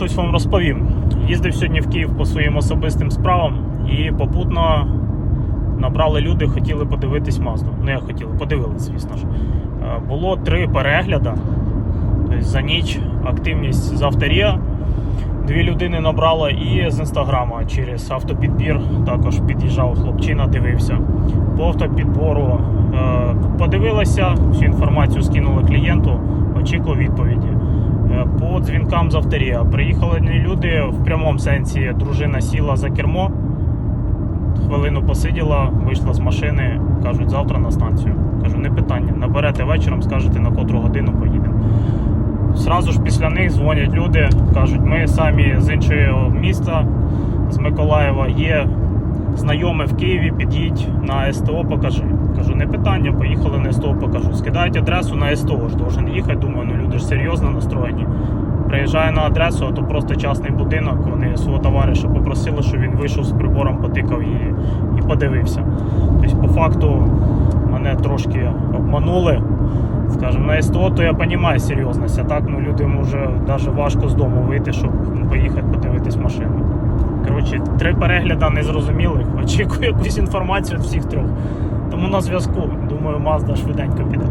щось вам розповім. Їздив сьогодні в Київ по своїм особистим справам і попутно набрали люди, хотіли подивитись Мазду. Ну, як хотіли, подивились, звісно ж. Е, Було три перегляди. Тобто за ніч активність з авторія. Дві людини набрало і з інстаграма через автопідбір також під'їжджав хлопчина, дивився. По автопідбору е, подивилися, всю інформацію скинули клієнту, очікував відповіді. Е, з авторія приїхали люди в прямому сенсі. Дружина сіла за кермо, хвилину посиділа, вийшла з машини, кажуть, завтра на станцію. Кажу, не питання. Наберете вечором, скажете на котру годину поїдемо. Зразу ж після них дзвонять люди, кажуть, ми самі з іншого міста, з Миколаєва, є знайомі в Києві, під'їдь на СТО, покажи. Кажу, не питання, поїхали на СТО, покажу. Скидають адресу на СТО, ж должен їхати. Думаю, ну люди ж серйозно настроєні. Приїжджаю на адресу, а то просто частний будинок. Вони свого товариша попросили, щоб він вийшов з прибором, потикав і, і подивився. Тобто, по факту, мене трошки обманули. Скажем, на СТО, то я розумію серйозність, а так ну, людям вже навіть важко з дому вийти, щоб ну, поїхати подивитись машину. Коротше, три перегляди незрозумілих. Очікую якусь інформацію від всіх трьох. Тому на зв'язку. Думаю, Mazda швиденько піде.